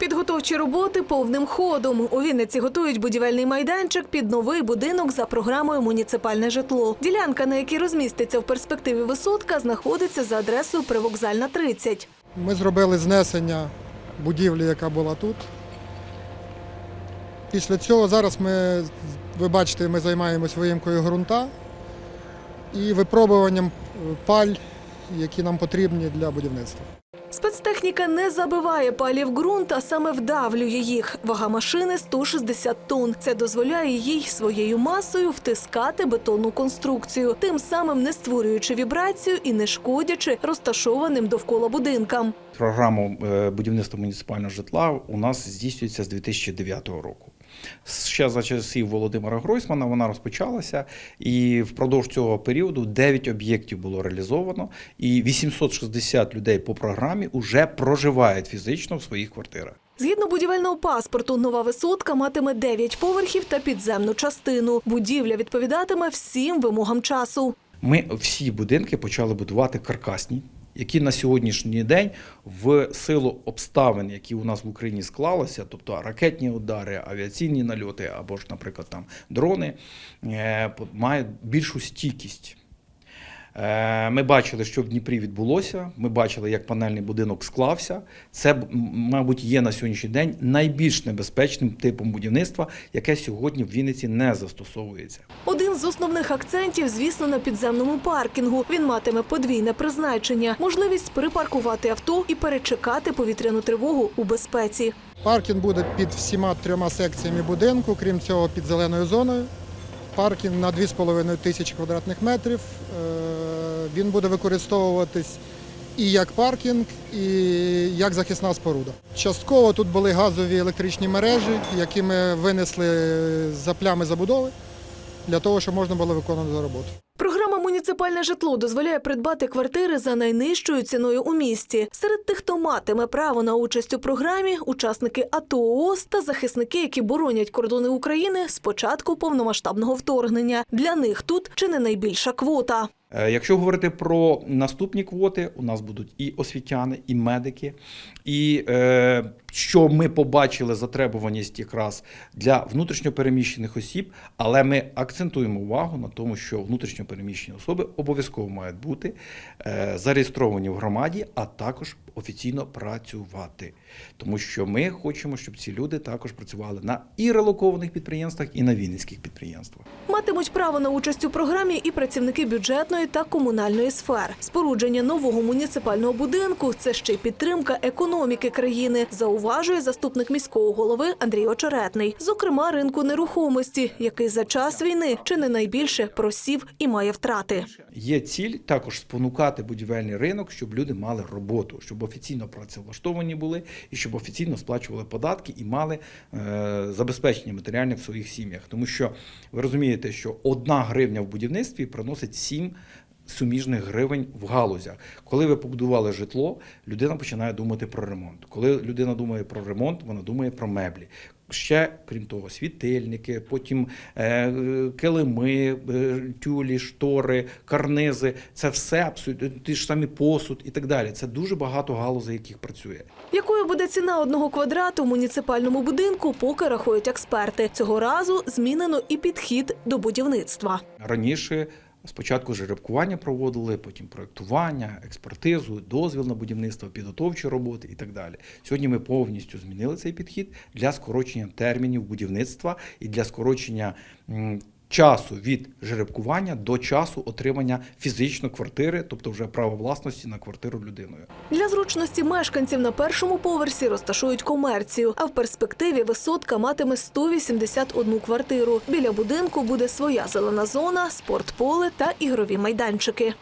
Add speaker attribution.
Speaker 1: Підготовчі роботи повним ходом. У Вінниці готують будівельний майданчик під новий будинок за програмою Муніципальне житло. Ділянка, на якій розміститься в перспективі висотка, знаходиться за адресою Привокзальна 30.
Speaker 2: Ми зробили знесення будівлі, яка була тут. Після цього зараз ми, ви бачите, ми займаємось виїмкою ґрунта і випробуванням паль, які нам потрібні для будівництва.
Speaker 1: Спецтехніка не забиває палів ґрунт, а саме вдавлює їх. Вага машини 160 тонн. Це дозволяє їй своєю масою втискати бетонну конструкцію, тим самим не створюючи вібрацію і не шкодячи розташованим довкола будинкам.
Speaker 3: Програма е, будівництва муніципального житла у нас здійснюється з 2009 року. Ще за часів Володимира Гройсмана вона розпочалася, і впродовж цього періоду 9 об'єктів було реалізовано, і 860 людей по програмі вже проживають фізично в своїх квартирах.
Speaker 1: Згідно будівельного паспорту, нова висотка матиме 9 поверхів та підземну частину. Будівля відповідатиме всім вимогам часу.
Speaker 3: Ми всі будинки почали будувати каркасні, які на сьогоднішній день в силу обставин, які у нас в Україні склалися, тобто ракетні удари, авіаційні нальоти або ж, наприклад, там дрони, е, мають більшу стійкість. Е, Ми бачили, що в Дніпрі відбулося. Ми бачили, як панельний будинок склався. Це, мабуть, є на сьогоднішній день найбільш небезпечним типом будівництва, яке сьогодні в Вінниці не застосовується.
Speaker 1: Один з основних акцентів, звісно, на підземному паркінгу. Він матиме подвійне призначення, можливість перепаркувати авто і перечекати повітряну тривогу у безпеці.
Speaker 2: Паркінг буде під всіма трьома секціями будинку, крім цього, під зеленою зоною. Паркінг на 2,5 тисячі квадратних метрів. Е, Він буде використовуватись і як паркінг, і як захисна споруда. Частково тут були газові електричні мережі, які ми винесли за плями забудови для того, щоб можна було виконувати роботу.
Speaker 1: Муніципальне житло дозволяє придбати квартири за найнижчою ціною у місті. Серед тих, хто матиме право на участь у програмі, учасники АТО ООС та захисники, які боронять кордони України з початку повномасштабного вторгнення. Для них тут чи не найбільша квота.
Speaker 3: Е, Якщо говорити про наступні квоти, у нас будуть і освітяни, і медики. І е, що ми побачили затребуваність якраз для внутрішньопереміщених осіб, але ми акцентуємо увагу на тому, що внутрішньопереміщені особи обов'язково мають бути е, зареєстровані в громаді, а також офіційно працювати. Тому що ми хочемо, щоб ці люди також працювали на і релокованих підприємствах, і на вінницьких підприємствах.
Speaker 1: Матимуть право на участь у програмі і працівники бюджетної та комунальної сфер. Спорудження нового муніципального будинку це ще й підтримка економіки країни, зауважує заступник міського голови Андрій Очеретний. Зокрема, ринку нерухомості, який за час війни чи не найбільше просів і має втрати.
Speaker 3: Є ціль також спонукати будівельний ринок, щоб люди мали роботу, щоб офіційно працевлаштовані були і щоб офіційно сплачували податки і мали е, забезпечення матеріальне в своїх сім'ях. Тому що ви розумієте, що одна гривня в будівництві приносить 7 суміжних гривень в галузях. Коли ви побудували житло, людина починає думати про ремонт. Коли людина думає про ремонт, вона думає про меблі. Ще, крім того, світильники, потім е, килими, е, тюлі, штори, карнизи це все абсолютно ті ж самі посуд і так далі. Це дуже багато галузей, яких працює.
Speaker 1: Якою буде ціна одного квадрату в муніципальному будинку, поки рахують експерти. Цього разу змінено і підхід до будівництва.
Speaker 3: Раніше спочатку жеребкування проводили, потім проектування, експертизу, дозвіл на будівництво, підготовчі роботи і так далі. Сьогодні ми повністю змінили цей підхід для скорочення термінів будівництва і для скорочення. Часу від жеребкування до часу отримання фізично квартири, тобто вже право власності на квартиру людиною.
Speaker 1: Для зручності мешканців на першому поверсі розташують комерцію, а в перспективі висотка матиме 181 квартиру. Біля будинку буде своя зелена зона, спортполе та ігрові майданчики.